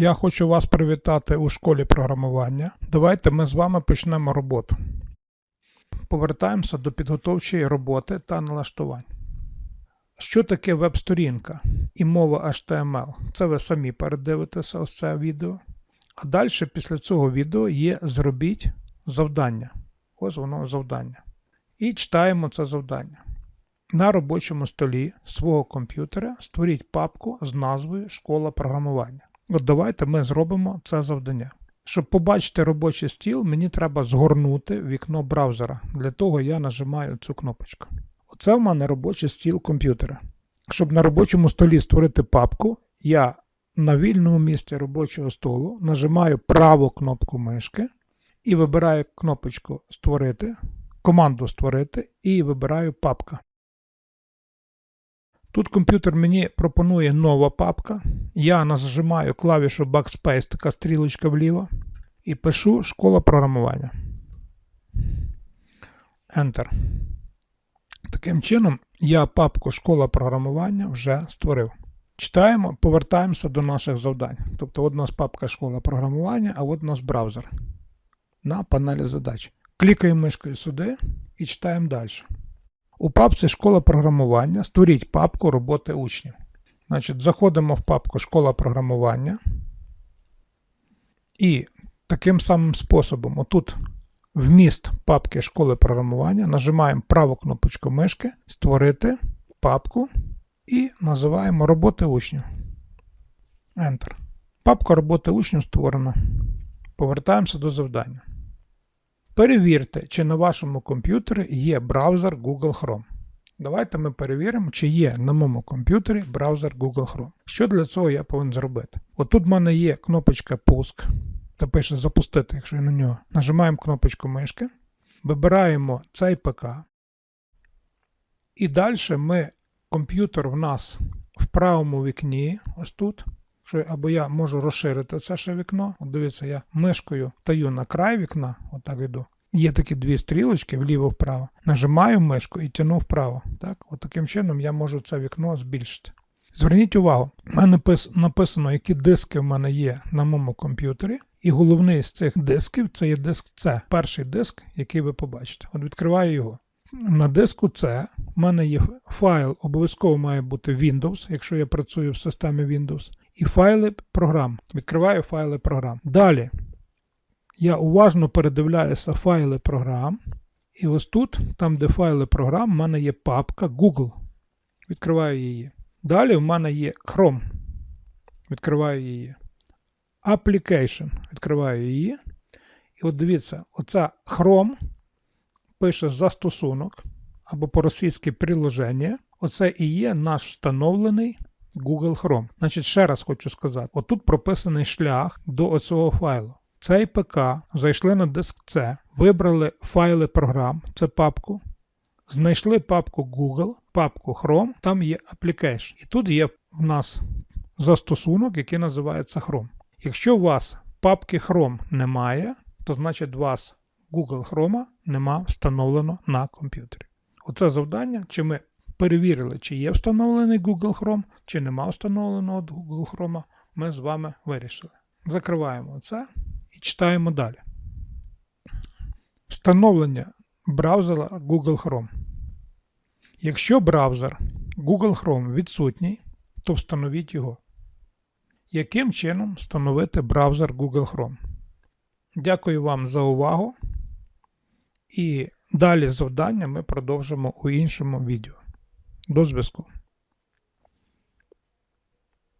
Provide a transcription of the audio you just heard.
Я хочу вас привітати у школі програмування. Давайте ми з вами почнемо роботу. Повертаємося до підготовчої роботи та налаштувань. Що таке веб-сторінка і мова HTML? Це ви самі передивитеся ось це відео. А далі після цього відео є зробіть завдання. Ось воно завдання. І читаємо це завдання. На робочому столі свого комп'ютера створіть папку з назвою Школа програмування. От давайте ми зробимо це завдання. Щоб побачити робочий стіл, мені треба згорнути вікно браузера. Для того я нажимаю цю кнопочку. Оце в мене робочий стіл комп'ютера. Щоб на робочому столі створити папку, я на вільному місці робочого столу нажимаю праву кнопку мишки і вибираю кнопочку Створити, команду Створити і вибираю папка. Тут комп'ютер мені пропонує нова папка. Я нажимаю клавішу Backspace, така стрілочка вліво, і пишу школа програмування. Enter. Таким чином, я папку школа програмування вже створив. Читаємо, повертаємося до наших завдань. Тобто, от у нас папка школа програмування, а от у нас браузер на панелі задач. Клікаємо мишкою сюди і читаємо далі. У папці Школа програмування створіть папку роботи учнів. Значить, Заходимо в папку Школа програмування. І таким самим способом, отут вміст папки школи програмування, нажимаємо праву кнопочку мишки, створити папку і називаємо роботи учнів. Enter. Папка роботи учнів створена. Повертаємося до завдання. Перевірте, чи на вашому комп'ютері є браузер Google Chrome. Давайте ми перевіримо, чи є на моєму комп'ютері браузер Google Chrome. Що для цього я повинен зробити? Отут в мене є кнопочка Пуск, та пише Запустити, якщо я на нього. Нажимаємо кнопочку мишки, вибираємо цей ПК. І далі ми комп'ютер в нас в правому вікні, ось тут. Що, або я можу розширити це ще вікно. От дивіться, я мишкою таю на край вікна, отак йду. Є такі дві стрілочки вліво-вправо. Нажимаю мишку і тяну вправо. Так? От таким чином я можу це вікно збільшити. Зверніть увагу, в мене написано, які диски в мене є на моєму комп'ютері. І головний з цих дисків це є диск C. Перший диск, який ви побачите. От відкриваю його. На диску C в мене є файл, обов'язково має бути Windows, якщо я працюю в системі Windows, і файли програм. Відкриваю файли програм. Далі я уважно передивляюся файли програм. І ось тут, там, де файли програм, в мене є папка Google. Відкриваю її. Далі в мене є Chrome. Відкриваю її. Application. Відкриваю її. І от дивіться, оця Chrome пише застосунок або по-російськи приложення. Оце і є наш встановлений Google Chrome. Значить, ще раз хочу сказати: отут прописаний шлях до оцього файлу. Цей ПК зайшли на диск C, вибрали файли програм, це папку, знайшли папку Google, папку Chrome, там є Application. І тут є в нас застосунок, який називається Chrome. Якщо у вас папки Chrome немає, то значить у вас Google Chrome нема встановлено на комп'ютері. Оце завдання, чи ми перевірили, чи є встановлений Google Chrome, чи нема встановленого Google Chrome, ми з вами вирішили. Закриваємо це і читаємо далі. Встановлення браузера Google Chrome. Якщо браузер Google Chrome відсутній, то встановіть його. Яким чином встановити браузер Google Chrome? Дякую вам за увагу. І далі завдання ми продовжимо у іншому відео. До зв'язку.